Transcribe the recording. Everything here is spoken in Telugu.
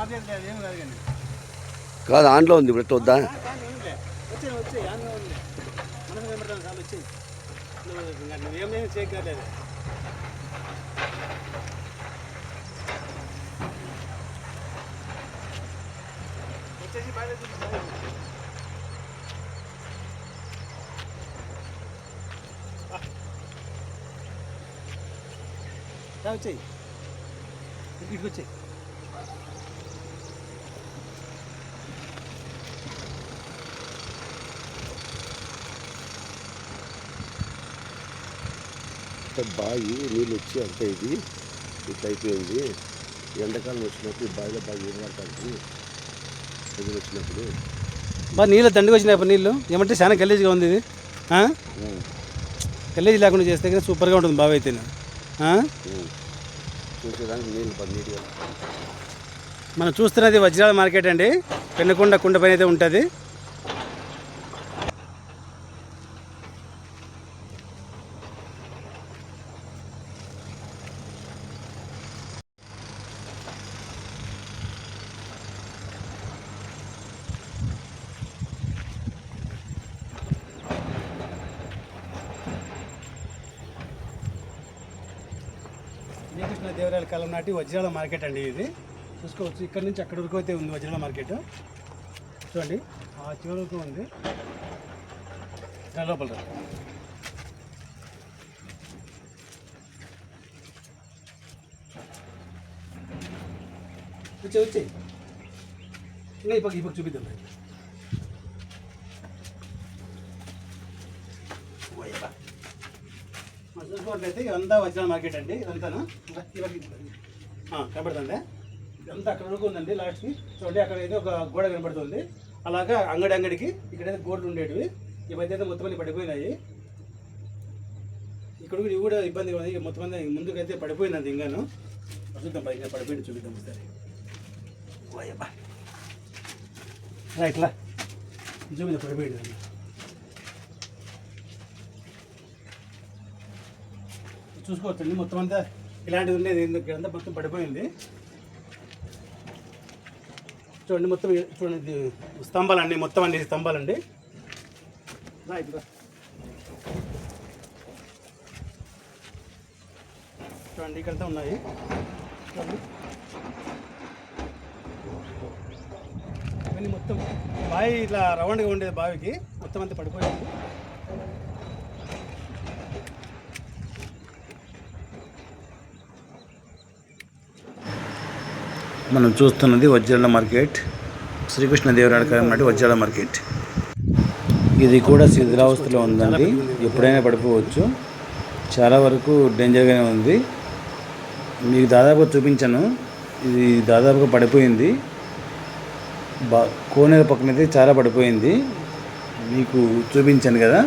కాదు కాదు ఆన్లో ఉంది ఇప్పుడు ఎట్ట వద్దా? వచ్చేయి. ఏమిలే వచ్చే వచ్చే యాన్గా ఉంది మనం ఏమంటాం చాలా వచ్చి నువ్వు ఇంకా నువ్వేమేమి చేయగలేదు వచ్చేసి బయట చూపిస్తాను వచ్చేయి ఇక్కడికి అంటే బావి నీళ్ళు వచ్చి అంతే ఇది. ఇట్లా అయిపోయింది. ఎండాకాలం వచ్చినప్పుడు ఈ బావిలో బాగా ఏం పడుతుంది ఎదురు వచ్చినప్పుడు. బా నీళ్ళు దండిగా వచ్చినాయి నీళ్ళు. ఏమంటే చాలా గలీజ్గా ఉంది ఇది. గలీజ్ లేకుండా చేస్తే కదా సూపర్గా ఉంటుంది బావి అయితే. చూసేదానికి నీళ్ళు బాగా నీట్గా మనం చూస్తున్నది వజ్రాల మార్కెట్ అండి. పెన్నకొండ కుండ పైన అయితే ఉంటుంది. శ్రీకృష్ణ దేవరాయల కాలం నాటి వజ్రాల మార్కెట్ అండి ఇది. చూసుకోవచ్చు. ఇక్కడ నుంచి అక్కడ వరకు అయితే ఉంది వజ్రాల మార్కెట్. చూడండి. ఆ చివరి వరకు ఉంది. లోపల వచ్చి వచ్చి. ఇప్పుడు ఇప్పుడు ఈ పక్క ఈ పక్క చూపిద్దాం రండి. ఓయబ్బా. మనం చూసుకున్నట్లయితే ఇదంతా వజ్రాల మార్కెట్ అండి ఇదంతాను? ఇంకా ఇదంతా అక్కడ వరకు ఉందండి లాస్ట్కి చూడండి అక్కడ అయితే ఒక గోడ కనబడుతుంది. అలాగా అంగడి అంగడికి ఇక్కడైతే గోడలు ఉండేటివి. ఈ మధ్య అయితే మొత్తం అన్ని పడిపోయినాయి. ఇక్కడ కూడా ఇవి కూడా ఇబ్బంది ఉంది. మొత్తం అంతా ముందుకైతే పడిపోయింది ఇంకాను. చూద్దాం పైన పడిపోయింది చూపిద్దాం ఒకసారి. ఓయబ్బా. ఇట్లా చూపిద్దాం పడిపోయింది. చూసుకోవచ్చండి. మొత్తం అంతా ఇలాంటిది ఉండేది. ఇక్కడంతా మొత్తం పడిపోయింది. చూడండి మొత్తం చూడండి స్తంభాలు స్తంభాలండి. మొత్తం అండి స్తంభాలండి. అండి చూడండి ఇక్కడంతా ఉన్నాయి. చూడండి. మొత్తం బావి ఇట్లా రౌండ్గా ఉండేది బావికి. మొత్తం అంతా పడిపోయింది. మనం చూస్తున్నది వజ్రాల మార్కెట్. శ్రీకృష్ణదేవరాయల కాలం నాటి వజ్రాల మార్కెట్. ఇది కూడా శిథిలావస్థలో ఉందండి. ఎప్పుడైనా పడిపోవచ్చు. చాలా వరకు డేంజర్గానే ఉంది. మీకు దాదాపుగా చూపించాను. ఇది దాదాపుగా పడిపోయింది. బా కోనేరు పక్కనైతే చాలా పడిపోయింది. మీకు చూపించాను కదా.